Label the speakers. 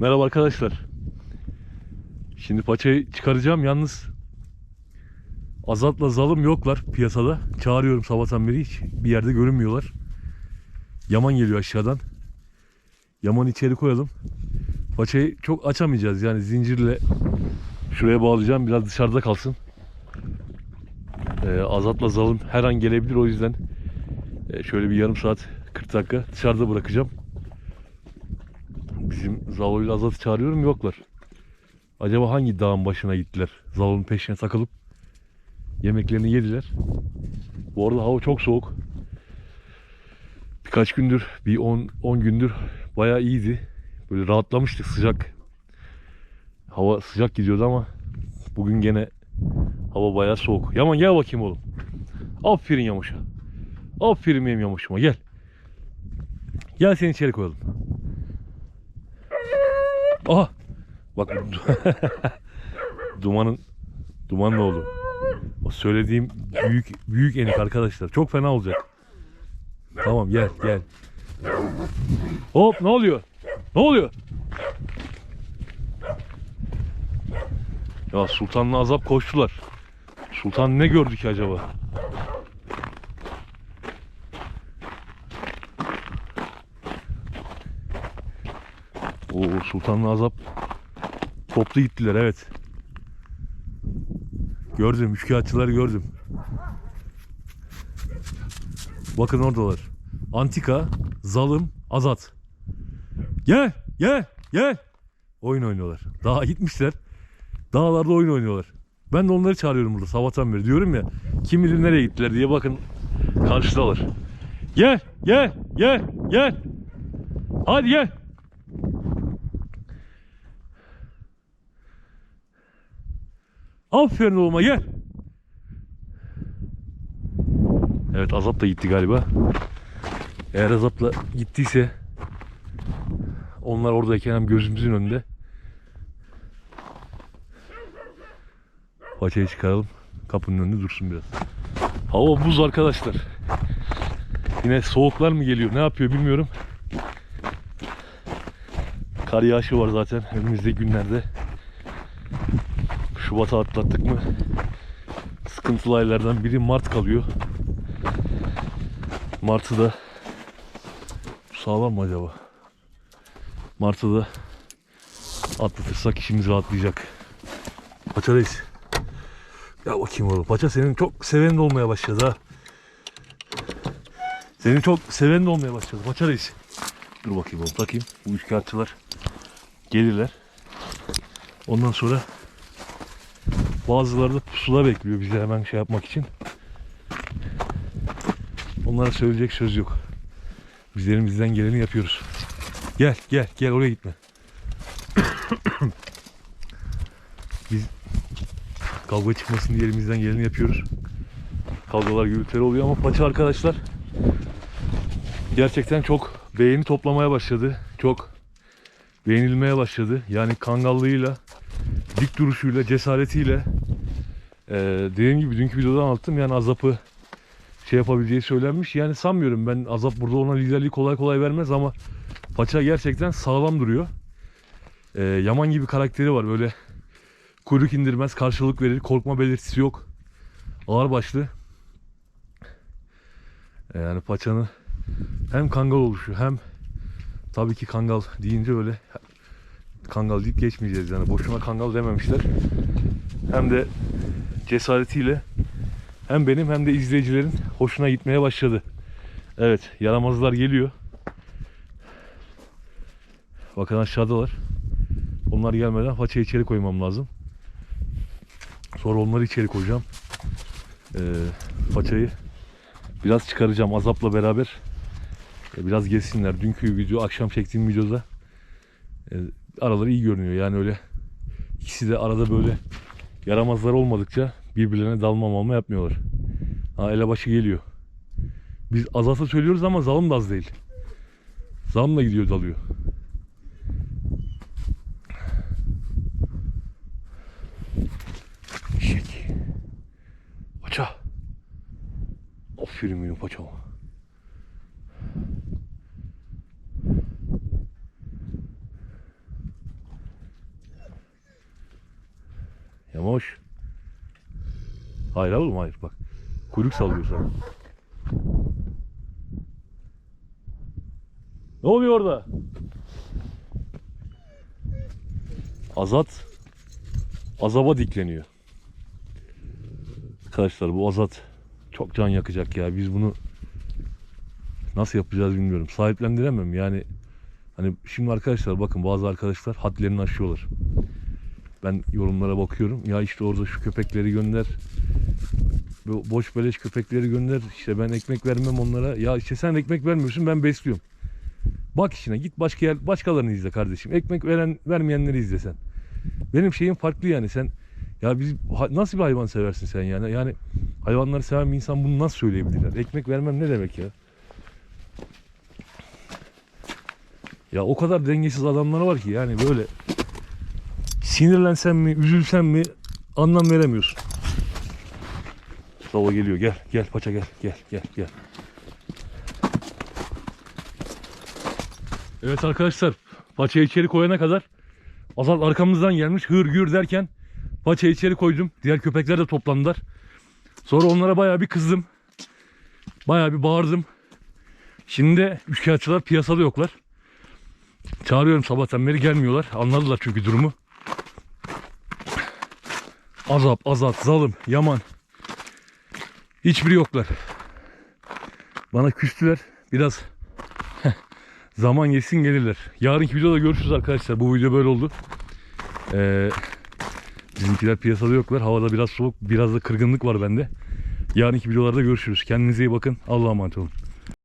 Speaker 1: Merhaba arkadaşlar. Şimdi paçayı çıkaracağım yalnız Azat'la Zalım yoklar piyasada. Çağırıyorum sabahtan beri hiç bir yerde görünmüyorlar. Yaman geliyor aşağıdan. Yaman'ı içeri koyalım. Paçayı çok açamayacağız yani zincirle şuraya bağlayacağım biraz dışarıda kalsın. Ee, Azat'la Zalım her an gelebilir o yüzden e, şöyle bir yarım saat 40 dakika dışarıda bırakacağım. İle Azat'ı çağırıyorum yoklar. Acaba hangi dağın başına gittiler? Zalo'nun peşine takılıp yemeklerini yediler. Bu arada hava çok soğuk. Birkaç gündür, bir 10 10 gündür bayağı iyiydi. Böyle rahatlamıştık sıcak. Hava sıcak gidiyordu ama bugün gene hava bayağı soğuk. Yaman gel bakayım oğlum. Aferin Yamuş'a. Aferin benim Yamuş'uma gel. Gel seni içeri koyalım. Aha. Bak dumanın duman ne oldu? O söylediğim büyük büyük enik arkadaşlar. Çok fena olacak. Tamam gel gel. Hop ne oluyor? Ne oluyor? Ya Sultan'la Azap koştular. Sultan ne gördü ki acaba? Oo Sultan'la Azap toplu gittiler evet. Gördüm üçkağıtçıları gördüm. Bakın oradalar. Antika, Zalım, Azat. Gel, gel, gel. Oyun oynuyorlar. Daha gitmişler. Dağlarda oyun oynuyorlar. Ben de onları çağırıyorum burada sabahtan beri. Diyorum ya kim bilir nereye gittiler diye bakın karşıdalar. Gel, gel, gel, gel. Hadi gel. Aferin oğluma gel. Evet Azap da gitti galiba. Eğer Azap'la gittiyse onlar oradayken hem gözümüzün önünde. Paçayı çıkaralım. Kapının önünde dursun biraz. Hava buz arkadaşlar. Yine soğuklar mı geliyor ne yapıyor bilmiyorum. Kar yağışı var zaten önümüzdeki günlerde. Şubat'a atlattık mı sıkıntılı aylardan biri Mart kalıyor. Mart'ı da sağlam mı acaba? Mart'ı da atlatırsak işimiz rahatlayacak. Paça. Ya bakayım oğlum. Paça senin çok sevenin de olmaya başladı ha. Senin çok sevenin de olmaya başladı. Paça. Dur bakayım oğlum takayım. Bu üçkağıtçılar gelirler. Ondan sonra Bazıları da pusula bekliyor bizi hemen şey yapmak için. Onlara söyleyecek söz yok. Biz elimizden geleni yapıyoruz. Gel gel gel oraya gitme. Biz kavga çıkmasın diye elimizden geleni yapıyoruz. Kavgalar gürültüleri oluyor ama paça arkadaşlar gerçekten çok beğeni toplamaya başladı. Çok beğenilmeye başladı. Yani kangallığıyla dik duruşuyla, cesaretiyle e, dediğim gibi dünkü videoda anlattım yani Azap'ı şey yapabileceği söylenmiş. Yani sanmıyorum ben Azap burada ona liderliği kolay kolay vermez ama Paça gerçekten sağlam duruyor. E, Yaman gibi karakteri var böyle kuyruk indirmez, karşılık verir, korkma belirtisi yok. Ağır başlı. E, yani Paça'nın hem kangal oluşu hem tabii ki kangal deyince öyle kangal deyip geçmeyeceğiz yani boşuna kangal dememişler. Hem de cesaretiyle hem benim hem de izleyicilerin hoşuna gitmeye başladı. Evet yaramazlar geliyor. Bakın aşağıdalar. Onlar gelmeden paçayı içeri koymam lazım. Sonra onları içeri koyacağım. Ee, paçayı biraz çıkaracağım azapla beraber. Ee, Biraz gezsinler. Dünkü video, akşam çektiğim videoda e, araları iyi görünüyor. Yani öyle ikisi de arada böyle yaramazlar olmadıkça birbirlerine dalma malma yapmıyorlar. Ha elebaşı geliyor. Biz azatı söylüyoruz ama zalim da az değil. Zalim da gidiyor dalıyor. Eşek. Paça. Aferin benim paçama. Hayır oğlum hayır bak. Kuyruk sallıyor sana. Ne oluyor orada? Azat azaba dikleniyor. Arkadaşlar bu azat çok can yakacak ya. Biz bunu nasıl yapacağız bilmiyorum. Sahiplendiremem yani. Hani şimdi arkadaşlar bakın bazı arkadaşlar hadlerini aşıyorlar. Ben yorumlara bakıyorum. Ya işte orada şu köpekleri gönder. Boş beleş köpekleri gönder. İşte ben ekmek vermem onlara. Ya işte sen ekmek vermiyorsun ben besliyorum. Bak işine git başka yer başkalarını izle kardeşim. Ekmek veren vermeyenleri izle sen. Benim şeyim farklı yani sen ya biz nasıl bir hayvan seversin sen yani? Yani hayvanları seven bir insan bunu nasıl söyleyebilirler? Ekmek vermem ne demek ya? Ya o kadar dengesiz adamlar var ki yani böyle sinirlensen mi, üzülsen mi anlam veremiyorsun. Mustafa geliyor gel gel paça gel gel gel gel. Evet arkadaşlar paçayı içeri koyana kadar Azat arkamızdan gelmiş hır gür derken paçayı içeri koydum. Diğer köpekler de toplandılar. Sonra onlara bayağı bir kızdım. Bayağı bir bağırdım. Şimdi de üçkağıtçılar piyasada yoklar. Çağırıyorum sabahtan beri gelmiyorlar. Anladılar çünkü durumu. Azap, azat, zalim, yaman. Hiçbiri yoklar. Bana küstüler. Biraz zaman geçsin gelirler. Yarınki videoda görüşürüz arkadaşlar. Bu video böyle oldu. Ee, bizimkiler piyasada yoklar. Havada biraz soğuk. Biraz da kırgınlık var bende. Yarınki videolarda görüşürüz. Kendinize iyi bakın. Allah'a emanet olun.